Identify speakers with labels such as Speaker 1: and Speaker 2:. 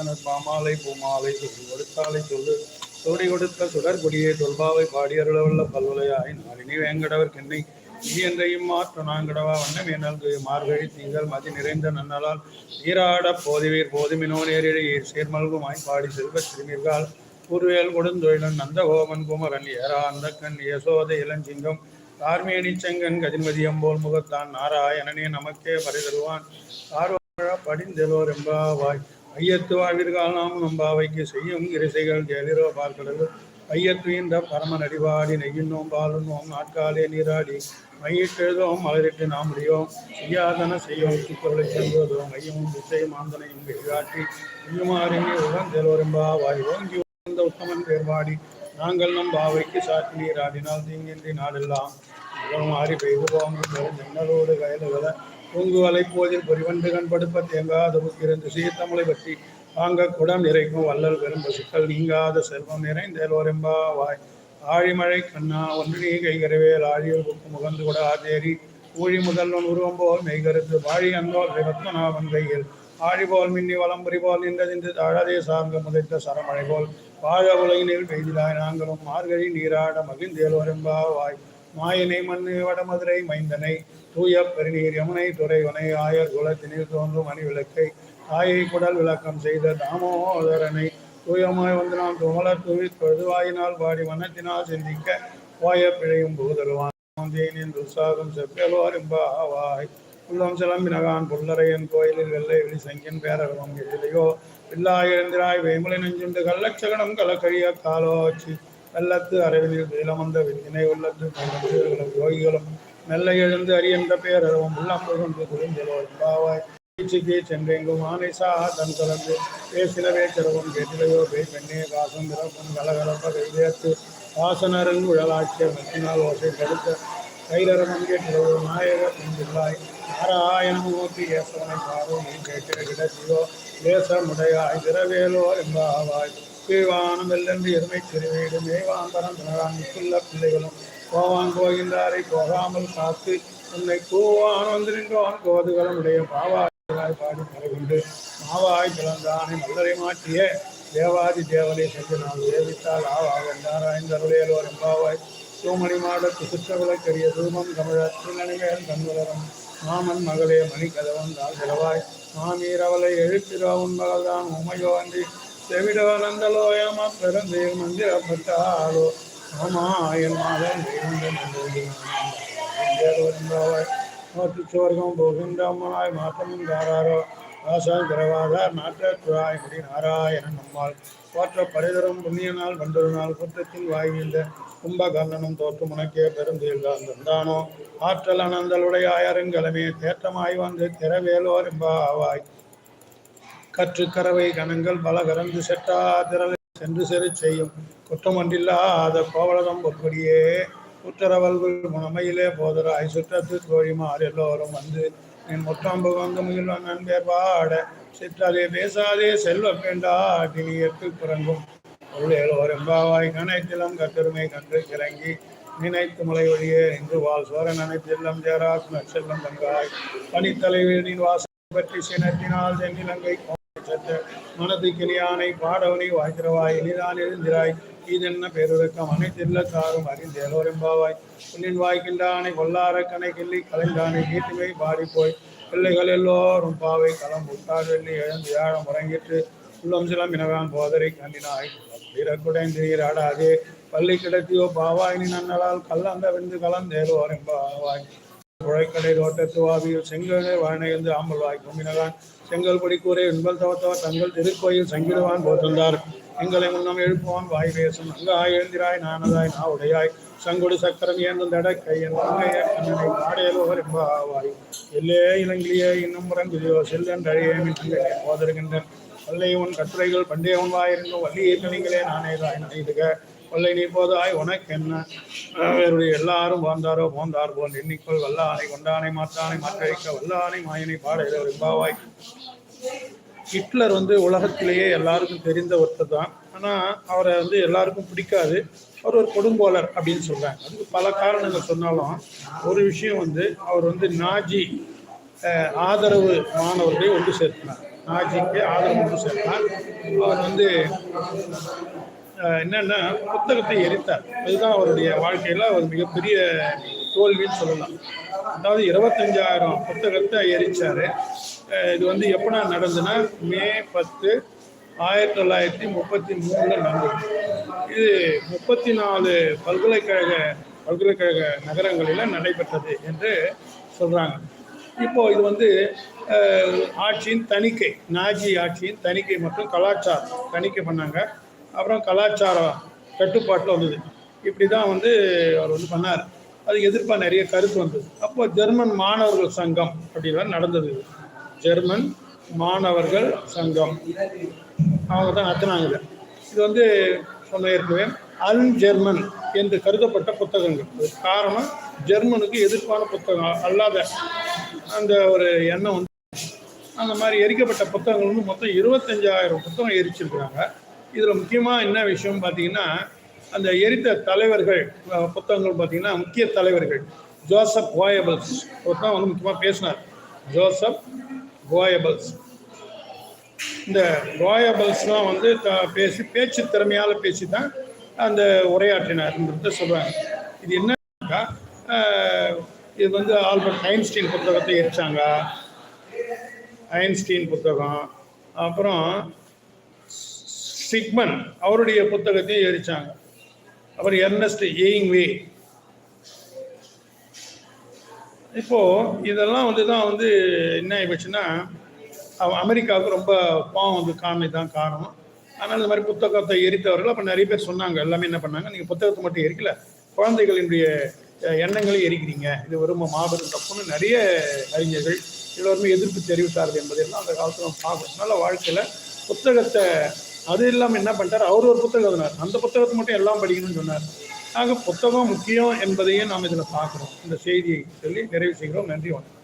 Speaker 1: கொடுத்தனர் பாமாலை பூமாலை சொல்லி கொடுத்தாலை சொல்லு. சோடி கொடுத்த சுடர் கொடியே தொல்பாவை பாடியருளவுள்ள பல்வலையாய் நாளினி வேங்கடவர் கென்னை நீ என்றையும் மாற்று நாங்கடவா வண்ணம் எனல்கு மார்கழி திங்கள் மதி நிறைந்த நன்னலால் நீராட போதிவீர் போதுமினோ நேரிழையீர் சேர்மல்குமாய் பாடி செல்வ சிறுமீர்கள் குருவேல் கொடுந்தொழிலன் நந்தகோமன் குமரன் ஏரா கண் யசோத இளஞ்சிங்கம் கார்மேனி செங்கன் கதிமதியம்போல் முகத்தான் நாராயணனே நமக்கே பரிதருவான் ஆர்வழ படிந்தெலோர் எம்பாவாய் ஐயத்து வாழ்விற்கால் நாம் நம்பாவைக்கு செய்யும் இரிசைகள் ஜெயலிரோ பார்க்கடல் ஐயத்து இந்த பரம நடிவாடி நெய்யின்னோம் பாலுன்னோம் நாட்காலே நீராடி. மையிட்டெழுதோம் மலரிட்டு நாம் முடியோம் செய்யாதன செய்யோம் சுத்தொருளை செல்வதோம் ஐயமும் திசை மாந்தனையும் வெளிகாட்டி செல்வரும்பா வாய் ஓங்கி உகந்த உத்தமன் பேர்வாடி. நாங்கள் நம் பாவைக்கு சாத்தி நீராடினால் தீங்கின்றி நாடெல்லாம். மாறி பெய்து போகும் ஜன்னலோடு கயலுகள தூங்கு வலை போதில் பொறிவண்டு கண்படுப்ப தேங்காத புக்கிருந்து சீர்த்தமலை பற்றி வாங்க குடம் நிறைக்கும் வள்ளல் பெரும் பசுக்கள் நீங்காத செல்வம் நிறைந்தேலோரெம்பா வாய். ஆழிமழை கண்ணா ஒன்று நீ கைகரவேல் ஆழியல் புக்கு முகந்து கூட ஆதேரி ஊழி முதல்வன் உருவம் போல் மெய்கருத்து வாழி அந்தோல் ரத்மநாபன் கையில். ஆழி போல் மின்னி வலம்புரி போல் நின்றதின்று தாழதே சார்ந்த முதைத்த சரமழை போல் வாழ உலகினில் பெய்திலாய் நாங்களும் மார்கழி நீராட மகிழ்ந்தேலோரெம்பா வாய். மாயனை மண்ணு வடமதுரை மைந்தனை தூய பெருநீர் யமுனை துறைவனை ஆயர் குலத்தினில் தோன்றும் மணி விளக்கை தாயை குடல் விளக்கம் செய்த தாமோதரனை தூயமாய் வந்து நாம் துமலர் தூவி தொழுவாயினால் பாடி வண்ணத்தினால் சிந்திக்க வாய பிழையும் பூதருவான். தேனின் உற்சாகம் செப்பேலோர் எம்பாவாய். உள்ளம் சிலம்பினகான் புல்லரையன் கோயிலில் வெள்ளை வெளி சங்கின் பேரகம் எதிலையோ பில்லாய் எழுந்திராய் வேமுலை நெஞ்சுண்டு கள்ளச்சகனம் கலக்கழிய காலோச்சி. வெள்ளத்து அரவினில் வேலமந்த வித்தினை உள்ளத்து கைகளும் யோகிகளும் மெல்ல எழுந்து அரியன்ற பேரவும் உள்ளம் புகழ்ந்து குழுந்தலோ பாவாய். பேச்சுக்கு சென்றெங்கும் ஆனைசா தன் கலந்து பேசினவே சிறவும் கேட்டிலையோ பேய் பெண்ணே காசம் பிறப்பும் கலகலப்ப கைதேத்து வாசனரன் உழலாட்சிய மெத்தினால் ஓசை தடுத்த கைலரமம் கேட்டிலவோ நாயக பெண்பிள்ளாய் நாராயணமூர்த்தி ஏசவனை பாரோ நீ கேட்டிட கிடச்சியோ தேசமுடையாய் திரவேலோ என்பாவாய். கீழ்வானம் வெல்லென்று எருமை திருவீடு ஏவாந்தரம் தினரான் மிக்குள்ள பிள்ளைகளும். போவான் போகின்றாரை போகாமல் காத்து உன்னை கூவான் வந்து நின்றோன் கோதுகளும் உடைய பாவாய் பாடி மறைகொண்டு மாவாய் பிளந்தானை மல்லரை மாற்றிய தேவாதி தேவனை சென்று நான் சேவித்தால் ஆவா வென்றாராய்ந்தருளையலோர் எம்பாவாய் சோமணி மாடத்து சுற்றவிளக்கரிய தூமம் தமிழர் திருநனிமேல் கண்வளரும். மாமன் மகளே மணி கதவன் செலவாய் மாமீரவளை எழுத்திரோ உன் மகள்தான் உமையோ அன்றி செவிடவனந்தலோயமா பிறந்தேர் மந்திரப்பட்டாலோ ஆமா என் மாதன் மாற்று சுவர்க்கம் போகின்ற மாற்றமும் தாராரோ ஆசான் பிறவாதார் நாற்றத்துறாய் முடி நாராயணன் நம்மாள் போற்ற பரிதரும் புண்ணிய நாள் பண்டொரு நாள் குற்றத்தில் வாய்ந்த கும்பகர்ணனும் தோற்று முனக்கே பெருந்தீர்கள் தந்தானோ? ஆற்றல் அனந்தலுடைய அயருங்கலமே தேற்றமாய் வந்து திறவேலோர் எம்பாவாய் கற்று கறவை கணங்கள் பல கறந்து செட்டா திரள சென்று செரு செய்யும். குற்றமொன்றில்லாத கோவலகம் பொற்கொடியே உத்தரவல்கள் முனமையிலே போதராய் சுற்றத்து தோழிமார் எல்லோரும் வந்து என் முற்றாம்பு வந்து முயல்வன் நண்பேர் பாட சிற்றாதே பேசாதே செல்வ வேண்டாட்டி நீ புறங்கும். உள்ளேலோர் எம்பாவாய் கனைத்திலம் கன்று கிறங்கி நினைத்து மலை வழியே இன்று வாழ் சோரன் அனைத்தில்லம் ஜெராஸ் செல்லம் தங்காய். பனித்தலைவீனின் வாசல் பற்றி சினத்தினால் தென்னிலங்கை மனது கிளியானை பாடவனை வாய்த்திரவாய் எளிதான் எழுந்திராய். இதென்ன பேருறக்கம்? அனைத்தில்ல தாரும் அறிந்தேலோரெம்பாவாய். புள்ளின் வாய்க்கின்றானை கொள்ளார கணை கிள்ளி கலைந்தானை வீட்டுமை பாடி போய் பிள்ளைகள் எல்லோரும் பாவை களம் உட்டார் வெள்ளி எழுந்து யாழம் முறங்கிட்டு உள்ளம் சிலம் இனவான் போதரை கண்டினாய். வீரக்குடைந்து நீராடாதே பள்ளி கிடத்தியோ பாவாய் நீ நன்னலால் கல்லந்த வெந்து கலந்தேலோர் எம்பாவாய் புழைக்கடை தோட்டத்து வாவியில் செங்கலை வாழ்நெய்ந்து ஆம்பல்வாய் கும்பினகான் செங்கல்பொடி கூரை உண்பல் தவத்தவர் தங்கள் திருக்கோயில் சங்கிடுவான் போற்றுந்தார். எங்களை முன்னம் எழுப்புவான் வாய் பேசும். அங்காய் எழுந்திராய் நானதாய் நா உடையாய். சங்குடு சக்கரம் ஏந்தும் தட கையன் தங்கைய கண்ணனை பாடையலோர் எம்பாவாய். எல்லே இலங்கிலேயே இன்னும் முறங்குதியோ செல்லன் அழியேமின் தங்கை போதருகின்றன் வல்லை உன் கட்டுரைகள் பண்டைய உன் வாயிருந்தும் வள்ளியை தனிங்களே நானே தாய் கொள்ளை நீ போதாய் உனக்கு என்ன அவருடைய எல்லாரும் வாழ்ந்தாரோ போந்தார் போன் எண்ணிக்கொள். வல்லானை கொண்டானை மாத்தானை மாற்றழிக்க. வல்லானை மாயனை பாடையில பாவாய் ஹிட்லர் வந்து உலகத்திலேயே எல்லாருக்கும் தெரிந்த ஒருத்தர் தான். ஆனால் அவரை வந்து எல்லாருக்கும் பிடிக்காது. அவர் ஒரு கொடுங்கோலர் அப்படின்னு சொல்றாங்க. அதுக்கு பல காரணங்கள் சொன்னாலும் ஒரு விஷயம் வந்து அவர் வந்து நாஜி ஆதரவு மாணவர்களை ஒன்று சேர்த்தினார். நாஜிக்கு ஆதரவு ஒன்று சேர்த்தார் அவர் வந்து என்னன்னா புத்தகத்தை எரித்தார். அதுதான் அவருடைய வாழ்க்கையில் ஒரு மிகப்பெரிய தோல்வின்னு சொல்லலாம். அதாவது இருபத்தஞ்சாயிரம் புத்தகத்தை எரிச்சாரு. இது வந்து எப்படா நடந்ததுன்னா மே பத்து ஆயிரத்தி தொள்ளாயிரத்தி முப்பத்தி மூணுல நடந்தது. இது முப்பத்தி நாலு பல்கலைக்கழக பல்கலைக்கழக நகரங்களில் நடைபெற்றது என்று சொல்றாங்க. இப்போ இது வந்து ஆட்சியின் தணிக்கை நாஜி ஆட்சியின் தணிக்கை மற்றும் கலாச்சாரம் தணிக்கை பண்ணாங்க. அப்புறம் கலாச்சாரம் கட்டுப்பாட்டில் வந்தது. இப்படி தான் வந்து அவர் வந்து பண்ணார். அதுக்கு எதிர்ப்பாக நிறைய கருத்து வந்தது. அப்போ ஜெர்மன் மாணவர்கள் சங்கம் அப்படின்லாம் நடந்தது. ஜெர்மன் மாணவர்கள் சங்கம். அவங்க தான் நடத்தினாங்க இது வந்து சொன்ன ஏற்கனவே அல் ஜெர்மன் என்று கருதப்பட்ட புத்தகங்கள். காரணம் ஜெர்மனுக்கு எதிர்ப்பான புத்தகம் அல்லாத அந்த ஒரு எண்ணம் வந்து அந்த மாதிரி எரிக்கப்பட்ட புத்தகங்கள் வந்து மொத்தம் இருபத்தஞ்சாயிரம் புத்தகம் எரிச்சிருக்கிறாங்க. இதில் முக்கியமாக என்ன விஷயம் பார்த்தீங்கன்னா அந்த எரித்த தலைவர்கள் புத்தகங்கள் பார்த்தீங்கன்னா முக்கிய தலைவர்கள் ஜோசப் கோயபல்ஸ். ஒருத்தான் வந்து முக்கியமாக பேசினார். Joseph Goebbels. இந்த கோயபல்ஸ்லாம் வந்து த- பேசி பேச்சு திறமையால் பேசி தான் அந்த உரையாற்றினார்ன்றத சொல்கிறாங்க இது என்னக்கா இது வந்து ஆல்பர்ட் ஐன்ஸ்டீன் புத்தகத்தை எரிச்சாங்க. ஐன்ஸ்டீன் புத்தகம். அப்புறம் சிக்மன் அவருடைய புத்தகத்தையும் எரிச்சாங்க அப்புறம் எர்னஸ்ட் எயிங்வே இப்போ இதெல்லாம் வந்து தான் வந்து என்ன ஆயிடுச்சுன்னா அமெரிக்காவுக்கு ரொம்ப பாவம் வந்து காமி தான் காரணம். ஆனால் இந்த மாதிரி புத்தகத்தை எரித்தவர்கள் அப்போ நிறைய பேர் சொன்னாங்க எல்லாமே என்ன பண்ணாங்க நீங்கள் புத்தகத்தை மட்டும் எரிக்கல குழந்தைகளினுடைய எண்ணங்களையும் எரிக்கிறீங்க இது ரொம்ப மாபெரும் தப்புன்னு நிறைய அறிஞர்கள் எல்லோருமே எதிர்ப்பு தெரிவித்தார்கள் என்பதெல்லாம் அந்த காலத்தில் நம்ம பார்க்கணும். நல்ல வாழ்க்கையில் புத்தகத்தை அது இல்லாமல் என்ன பண்ணிட்டார்? அவர் ஒரு புத்தகம் எழுதினார். அந்த புத்தகத்தை மட்டும் எல்லாம் படிக்கணும்னு சொன்னார். ஆக புத்தகம் முக்கியம் என்பதையும் நாம் இதில் பார்க்குறோம். இந்த செய்தியை சொல்லி நிறைவு செய்கிறோம். நன்றி வணக்கம்.